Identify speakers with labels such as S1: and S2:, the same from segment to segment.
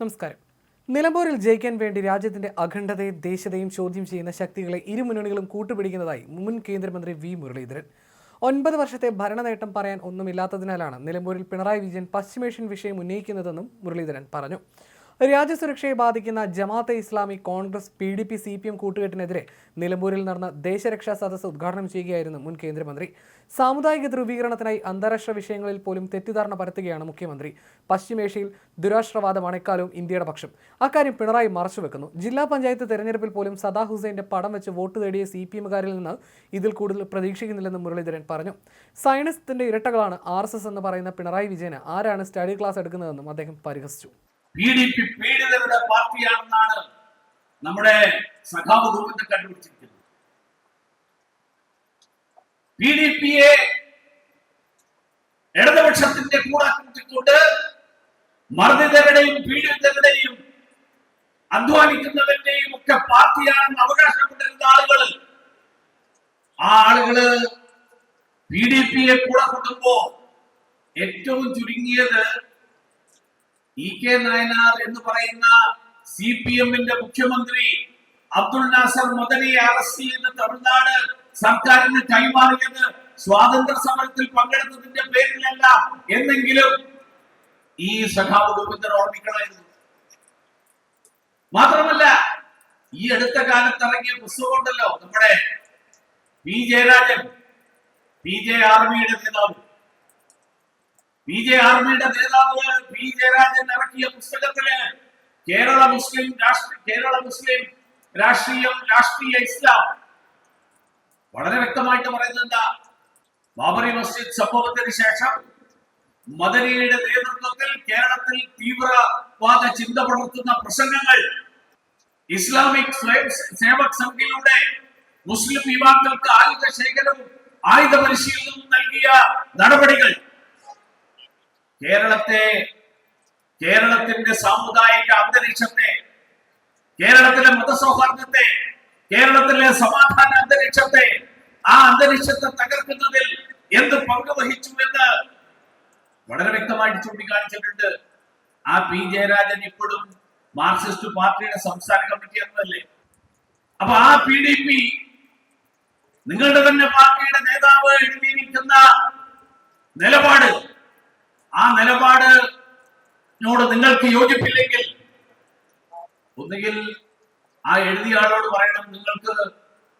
S1: നമസ്കാരം. നിലമ്പൂരിൽ ജയിക്കാൻ വേണ്ടി രാജ്യത്തിന്റെ അഖണ്ഡതയും ദേശീയതയും ചോദ്യം ചെയ്യുന്ന ശക്തികളെ ഇരു മുന്നണികളും കൂട്ടുപിടിക്കുന്നതായി മുൻ കേന്ദ്രമന്ത്രി വി മുരളീധരൻ. ഒൻപത് വർഷത്തെ ഭരണ നേട്ടം പറയാൻ ഒന്നുമില്ലാത്തതിനാലാണ് നിലമ്പൂരിൽ പിണറായി വിജയൻ പശ്ചിമേഷ്യൻ വിഷയം ഉന്നയിക്കുന്നതെന്നും മുരളീധരൻ പറഞ്ഞു. രാജ്യസുരക്ഷയെ ബാധിക്കുന്ന Jamaat e Islami Congress P D P C P M കൂട്ടുകെട്ടിനെതിരെ നിലമ്പൂരിൽ നടന്ന ദേശരക്ഷാ സദസ്സ് ഉദ്ഘാടനം ചെയ്യുകയായിരുന്നു മുൻ കേന്ദ്രമന്ത്രി. സാമുദായിക ധ്രുവീകരണത്തിനായി അന്താരാഷ്ട്ര വിഷയങ്ങളിൽ പോലും തെറ്റിദ്ധാരണ പരത്തുകയാണ് മുഖ്യമന്ത്രി. പശ്ചിമേഷ്യയിൽ ദുരാഷ്ട്രവാദം അണക്കാലവും ഇന്ത്യയുടെ പക്ഷം. അക്കാര്യം പിണറായി മറച്ചുവെക്കുന്നു ജില്ലാ പഞ്ചായത്ത് തെരഞ്ഞെടുപ്പിൽ പോലും സദാ ഹുസൈന്റെ പടം വെച്ച് വോട്ട് തേടിയ സി പി എമ്മുകാരിൽ നിന്ന് ഇതിൽ കൂടുതൽ പ്രതീക്ഷിക്കുന്നില്ലെന്ന് മുരളീധരൻ പറഞ്ഞു. സയനിസ്റ്റിന്റെ ഇരട്ടകളാണ് ആർ എസ് എസ് എന്ന് പറയുന്ന പിണറായി വിജയന് ആരാണ് സ്റ്റഡി ക്ലാസ് എടുക്കുന്നതെന്നും അദ്ദേഹം പരിഹസിച്ചു.
S2: പി ഡി പി പീഡിതരുടെ പാർട്ടിയാണെന്നാണ് നമ്മുടെ സഖാവ് ഗോവിന്ദൻ കണ്ടുപിടിച്ചിരിക്കുന്നത്. പി ഡി പിയെ ഇടതുപക്ഷത്തിന്റെ കൂടെ കൂട്ടിക്കൊണ്ട് മർദ്ദിതരുടെയും പീഡിതരുടെയും അധ്വാനിക്കുന്നവരുടെയും ഒക്കെ പാർട്ടിയാണെന്ന് അവകാശപ്പെട്ടിരുന്ന ആളുകൾ ആ ആളുകൾ പി ഡി പിയെ കൂടെ കൂട്ടുമ്പോ ഏറ്റവും ചുരുങ്ങിയത് ഇ കെ നായനാർ എന്ന് പറയുന്ന സി പി എമ്മിന്റെ മുഖ്യമന്ത്രി അബ്ദുൾ നാസർ മദനിയെ അറസ്റ്റ് ചെയ്ത് തമിഴ്നാട് സർക്കാരിന് കൈമാറിയത് സ്വാതന്ത്ര്യ സമരത്തിൽ പങ്കെടുത്തതിന്റെ പേരിലല്ല എന്നെങ്കിലും ഈ സഖാവ് ഗോവിന്ദൻ ഓർമ്മിക്കണമായിരുന്നു. മാത്രമല്ല ഈ അടുത്ത കാലത്ത് ഇറങ്ങിയ പുസ്തകം ഉണ്ടല്ലോ നമ്മുടെ പി ജയരാജൻ പി ജെ ആർമിയുടെ നേതാവ്. പി ജെ ആർമിയുടെ നേതാവ് പി ജയരാജൻ ഇറക്കിയ പുസ്തകത്തിൽ കേരള മുസ്ലിം കേരള മുസ്ലിം രാഷ്ട്രീയം രാഷ്ട്രീയ ഇസ്ലാം. വളരെ വ്യക്തമായിട്ട് പറയുന്നത് എന്താ? ബാബറി മസ്ജിദ് സംഭവത്തിന് ശേഷം മദനിയുടെ നേതൃത്വത്തിൽ കേരളത്തിൽ തീവ്രവാദ ചിന്ത പുലർത്തുന്ന പ്രസംഗങ്ങൾ ഇസ്ലാമിക് സ്വയം സേവക് മുസ്ലിം യുവാക്കൾക്ക് ആയുധ ശേഖരവും ആയുധ പരിശീലനവും നൽകിയ നടപടികൾ കേരളത്തെ കേരളത്തിന്റെ സാമുദായിക അന്തരീക്ഷത്തെ കേരളത്തിലെ മതസൗഹാർദ്ദത്തെ കേരളത്തിലെ സമാധാന അന്തരീക്ഷത്തെ ആ അന്തരീക്ഷത്തെ തകർക്കുന്നതിൽ എന്ത് പങ്ക് വഹിച്ചു എന്ന് വളരെ വ്യക്തമായിട്ട് ചൂണ്ടിക്കാണിച്ചിട്ടുണ്ട്. ആ പി. ജയരാജൻ ഇപ്പോഴും മാർക്സിസ്റ്റ് പാർട്ടിയുടെ സംസ്ഥാന കമ്മിറ്റി അംഗമല്ലേ. അപ്പൊ ആ പി ഡി പി നിങ്ങളുടെ തന്നെ പാർട്ടിയുടെ നേതാവ് എഴുതിയിരിക്കുന്ന നിലപാട് നിലപാടിനോട് നിങ്ങൾക്ക് യോജിപ്പില്ലെങ്കിൽ ഒന്നുകിൽ ആ എഴുതിയ ആളോട് പറയണം നിങ്ങൾക്ക്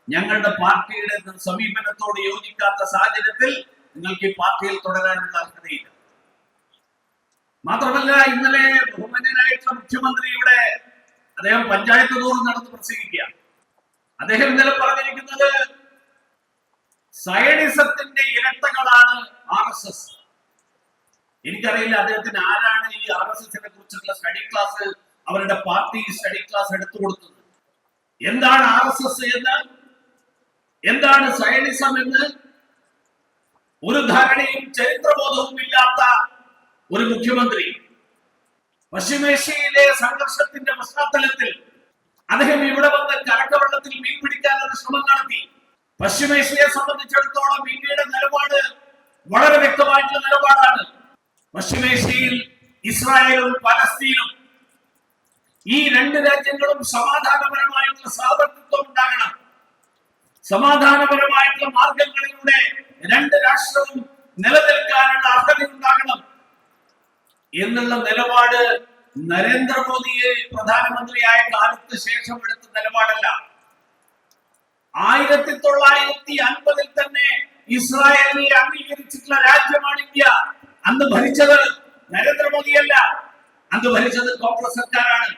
S2: ഞങ്ങളുടെ പാർട്ടിയുടെ സമീപനത്തോട് യോജിക്കാത്ത സാഹചര്യത്തിൽ നിങ്ങൾക്ക് ഈ പാർട്ടിയിൽ തുടരാനുള്ള അർഹതയില്ല. മാത്രമല്ല ഇന്നലെ ബഹുമാന്യനായിട്ടുള്ള മുഖ്യമന്ത്രിയുടെ അദ്ദേഹം പഞ്ചായത്ത് തോറും നടന്ന് പ്രസംഗിക്കുക അദ്ദേഹം ഇന്നലെ പറഞ്ഞിരിക്കുന്നത് സയണിസത്തിന്റെ ഇരട്ടകളാണ് ആർ എസ് എസ്. എനിക്കറിയില്ല അദ്ദേഹത്തിന് ആരാണ് ഈ ആർ എസ് എസിനെ കുറിച്ചുള്ള സ്റ്റഡി ക്ലാസ് അവരുടെ പാർട്ടി സ്റ്റഡി ക്ലാസ് എടുത്തു കൊടുത്തത്. എന്താണ് ആർ എസ് എസ് എന്ന്? എന്താണ് സയനിസം എന്ന്? ഒരു ധാരണയും ചരിത്രബോധവും ഇല്ലാത്ത ഒരു മുഖ്യമന്ത്രി പശ്ചിമേഷ്യയിലെ സംഘർഷത്തിന്റെ പശ്ചാത്തലത്തിൽ അദ്ദേഹം ഇവിടെ വന്ന് കലക്കവെള്ളത്തിൽ മീൻ പിടിക്കാനുള്ള ശ്രമം നടത്തി. പശ്ചിമേഷ്യയെ സംബന്ധിച്ചിടത്തോളം ഇന്ത്യയുടെ നിലപാട് വളരെ വ്യക്തമായിട്ടുള്ള നിലപാടാണ്. പശ്ചിമേഷ്യയിൽ ഇസ്രായേലും പലസ്തീനും ഈ രണ്ട് രാജ്യങ്ങളും സമാധാനപരമായിട്ടുള്ള സഹവർത്തിത്വം ഉണ്ടാകണം. സമാധാനപരമായിട്ടുള്ള മാർഗങ്ങളിലൂടെ രണ്ട് രാഷ്ട്രവും നിലനിൽക്കാനുള്ള അർഹത ഉണ്ടാകണം എന്നുള്ള നിലപാട് നരേന്ദ്രമോദിയെ പ്രധാനമന്ത്രിയായ കാലത്ത് ശേഷം എടുത്ത നിലപാടല്ല. ആയിരത്തി തൊള്ളായിരത്തി അൻപതിൽ തന്നെ ഇസ്രായേലിനെ അംഗീകരിച്ചിട്ടുള്ള രാജ്യമാണ് ഇന്ത്യ. അന്ന് ഭരിച്ചത് നരേന്ദ്രമോദിയല്ല. അന്ന് ഭരിച്ചത് കോൺഗ്രസ് സർക്കാരാണ്.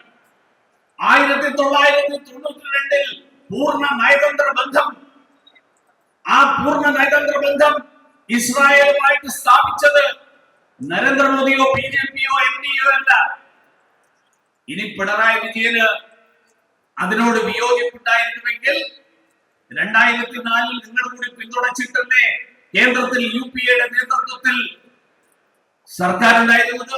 S2: ആയിരത്തി തൊള്ളായിരത്തി തൊണ്ണൂറ്റി രണ്ടിൽ പൂർണ നയതന്ത്ര ബന്ധം. ആ പൂർണ നയതന്ത്ര ബന്ധം ഇസ്രായേലുമായിട്ട് സ്ഥാപിച്ചത് നരേന്ദ്രമോദിയോ ബി ജെ പിയോ എൻ ഡി ഒ അല്ല. ഇനി പിണറായി വിജയന് അതിനോട് വിയോജിപ്പുണ്ടായിരുന്നുവെങ്കിൽ രണ്ടായിരത്തി നാലിൽ നിങ്ങൾ കൂടി പിന്തുണച്ചിട്ടല്ലേ കേന്ദ്രത്തിൽ യു പി എയുടെ നേതൃത്വത്തിൽ സർക്കാർ ഉണ്ടായിരുന്നത്